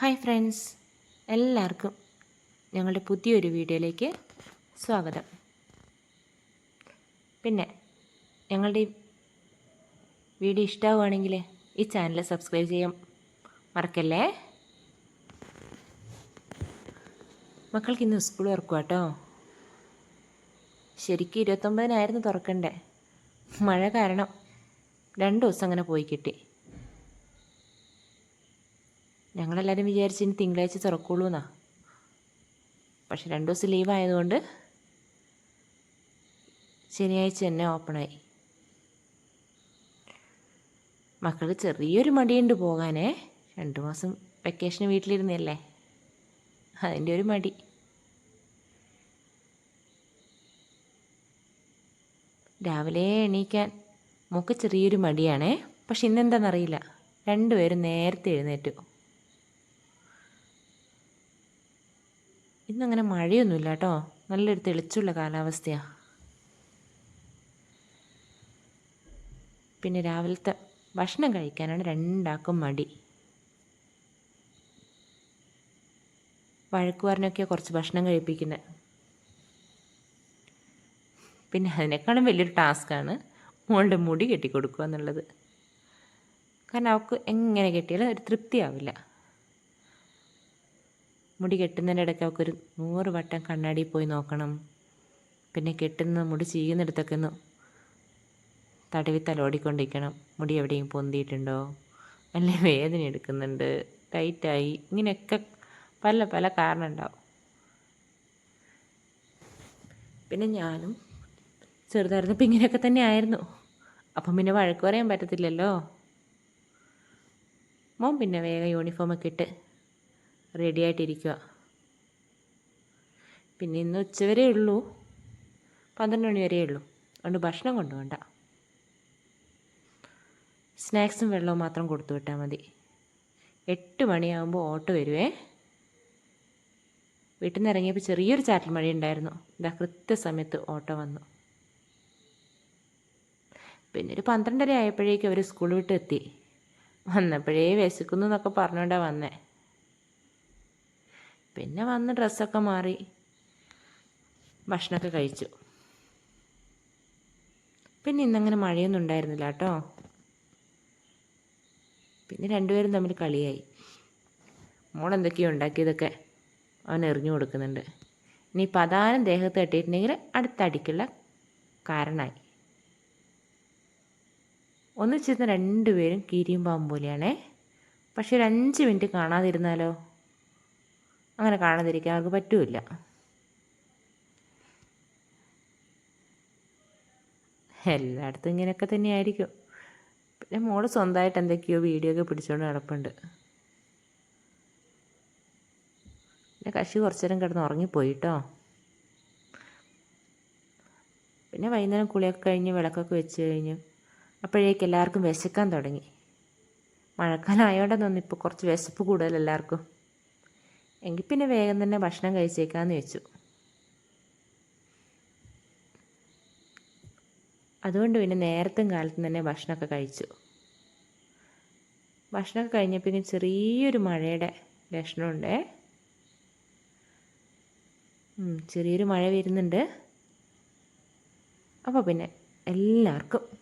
Hi friends. എല്ലാവർക്കും ഞങ്ങളുടെ പുതിയൊരു വീഡിയോയിലേക്ക് സ്വാഗതം. പിന്നെ ഞങ്ങളുടെ വീഡിയോ ഇഷ്ടമാവുകയാണെങ്കിൽ ഈ ചാനൽ സബ്സ്ക്രൈബ് ചെയ്യാൻ മറക്കല്ലേ? മക്കൾക്ക് ഇന്ന് സ്കൂൾ തുറക്കുക കേട്ടോ ശരിക്കും ഇരുപത്തൊമ്പതിനായിരുന്നു തുറക്കണ്ടേ. മഴ കാരണം രണ്ട് ദിവസം അങ്ങനെ പോയി കിട്ടി. ഞങ്ങളെല്ലാവരും വിചാരിച്ച് ഇനി തിങ്കളാഴ്ച തുറക്കുള്ളൂ എന്നാ പക്ഷെ രണ്ട് ദിവസം ലീവ് ആയതുകൊണ്ട് ശനിയാഴ്ച തന്നെ ഓപ്പണായി മക്കൾക്ക് ചെറിയൊരു മടിയുണ്ട് പോകാനേ. രണ്ട് മാസം വെക്കേഷന് വീട്ടിലിരുന്നല്ലേ? അതിന്റെ ഒരു മടി. രാവിലെ എണീക്കാൻ മോക്ക് ചെറിയൊരു മടിയാണേ. പക്ഷെ ഇന്നെന്താണെന്നറിയില്ല രണ്ടുപേരും നേരത്തെ എഴുന്നേറ്റു. ഇന്നങ്ങനെ മഴയൊന്നുമില്ല കേട്ടോ നല്ലൊരു തെളിച്ചുള്ള കാലാവസ്ഥയാണ് പിന്നെ രാവിലത്തെ ഭക്ഷണം കഴിക്കാനാണ് രണ്ടാക്കും മടി. വഴക്കുവാറിനൊക്കെ കുറച്ച് ഭക്ഷണം കഴിപ്പിക്കുന്നത് പിന്നെ അതിനേക്കാളും വലിയൊരു ടാസ്ക്കാണ് മോളുടെ മുടി കെട്ടിക്കൊടുക്കുക എന്നുള്ളത് കാരണം അവൾക്ക് എങ്ങനെ കെട്ടിയാലും ഒരു തൃപ്തിയാവില്ല. മുടി കെട്ടുന്നതിന്റെ ഇടയ്ക്ക് ഒരു നൂറ് വട്ടം കണ്ണാടിയിൽ പോയി നോക്കണം. പിന്നെ കെട്ടുന്ന മുടി ചെയ്യുന്നിടത്തൊക്കെ ഒന്ന് തടവി തലോടിക്കൊണ്ടിരിക്കണം മുടി എവിടെയും പൊന്തിയിട്ടുണ്ടോ? അല്ലെ? വേദന എടുക്കുന്നുണ്ട്. ടൈറ്റായി. ഇങ്ങനെയൊക്കെ പല പല കാരണം ഉണ്ടാവും പിന്നെ ഞാനും ചെറുതായിരുന്നപ്പോൾ ഇങ്ങനെയൊക്കെ തന്നെ ആയിരുന്നു. അപ്പം പിന്നെ വഴക്ക് പറയാൻ പറ്റത്തില്ലല്ലോ. മോൻ പിന്നെ വേഗം യൂണിഫോമൊക്കെ ഇട്ട് റെഡി ആയിട്ടിരിക്കുക പിന്നെ ഇന്ന് ഉച്ചവരെ ഉള്ളൂ. പന്ത്രണ്ട് മണി വരെ ഉള്ളൂ. അതുകൊണ്ട് ഭക്ഷണം കൊണ്ടുപോകണ്ട സ്നാക്സും വെള്ളവും മാത്രം കൊടുത്തു വിട്ടാൽ മതി. എട്ട് മണിയാകുമ്പോൾ ഓട്ടോ വരുവേ. വീട്ടിൽ നിന്ന് ഇറങ്ങിയപ്പോൾ ചെറിയൊരു ചാറ്റൽ മഴ ഉണ്ടായിരുന്നു ഇതാ കൃത്യസമയത്ത് ഓട്ടോ വന്നു. പിന്നെ ഒരു പന്ത്രണ്ടര ആയപ്പോഴേക്കും അവർ സ്കൂൾ വിട്ട് എത്തി. വന്നപ്പോഴേ വിശക്കുന്നു എന്നൊക്കെ പറഞ്ഞുകൊണ്ടാണ് വന്നേ. പിന്നെ വന്ന് ഡ്രസ്സൊക്കെ മാറി ഭക്ഷണമൊക്കെ കഴിച്ചു. പിന്നെ ഇന്നങ്ങനെ മഴയൊന്നും ഉണ്ടായിരുന്നില്ല കേട്ടോ. പിന്നെ രണ്ടുപേരും തമ്മിൽ കളിയായി. മോൾ എന്തൊക്കെയോ ഉണ്ടാക്കിയതൊക്കെ അവൻ എറിഞ്ഞു കൊടുക്കുന്നുണ്ട്. ഇനി പതാനം ദേഹത്ത് തട്ടിയിട്ടുണ്ടെങ്കിൽ അടുത്ത അടിക്കുള്ള കാരണമായി ഒന്നിച്ചിരുന്ന രണ്ടുപേരും കീരിയും പാമ്പും പോലെയാണേ. പക്ഷെ ഒരു അഞ്ച് മിനിറ്റ് കാണാതിരുന്നാലോ? അങ്ങനെ കാണാതിരിക്കാൻ അവർക്ക് പറ്റൂല എല്ലായിടത്തും ഇങ്ങനെയൊക്കെ തന്നെയായിരിക്കും. പിന്നെ മോൾ സ്വന്തമായിട്ട് എന്തൊക്കെയോ വീഡിയോ ഒക്കെ പിടിച്ചുകൊണ്ട് നടപ്പുണ്ട്. പിന്നെ കശി കുറച്ചു നേരം കിടന്ന് ഉറങ്ങിപ്പോയി കേട്ടോ പിന്നെ വൈകുന്നേരം കുളിയൊക്കെ കഴിഞ്ഞ് വിളക്കൊക്കെ വെച്ച് കഴിഞ്ഞ് അപ്പോഴേക്ക് എല്ലാവർക്കും വിശക്കാൻ തുടങ്ങി. മഴക്കാലം ആയതുകൊണ്ടെന്നൊന്നും ഇപ്പോൾ കുറച്ച് വിശപ്പ് കൂടുതൽ എല്ലാവർക്കും. എങ്കിൽ പിന്നെ വേഗം തന്നെ ഭക്ഷണം കഴിച്ചേക്കാന്ന് വെച്ചു. അതുകൊണ്ട് പിന്നെ നേരത്തും കാലത്തും തന്നെ ഭക്ഷണമൊക്കെ കഴിച്ചു. ഭക്ഷണമൊക്കെ കഴിഞ്ഞപ്പോൾ ചെറിയൊരു മഴയുടെ ലക്ഷണമുണ്ട്. ചെറിയൊരു മഴ വരുന്നുണ്ട്. അപ്പോൾ പിന്നെ എല്ലാവർക്കും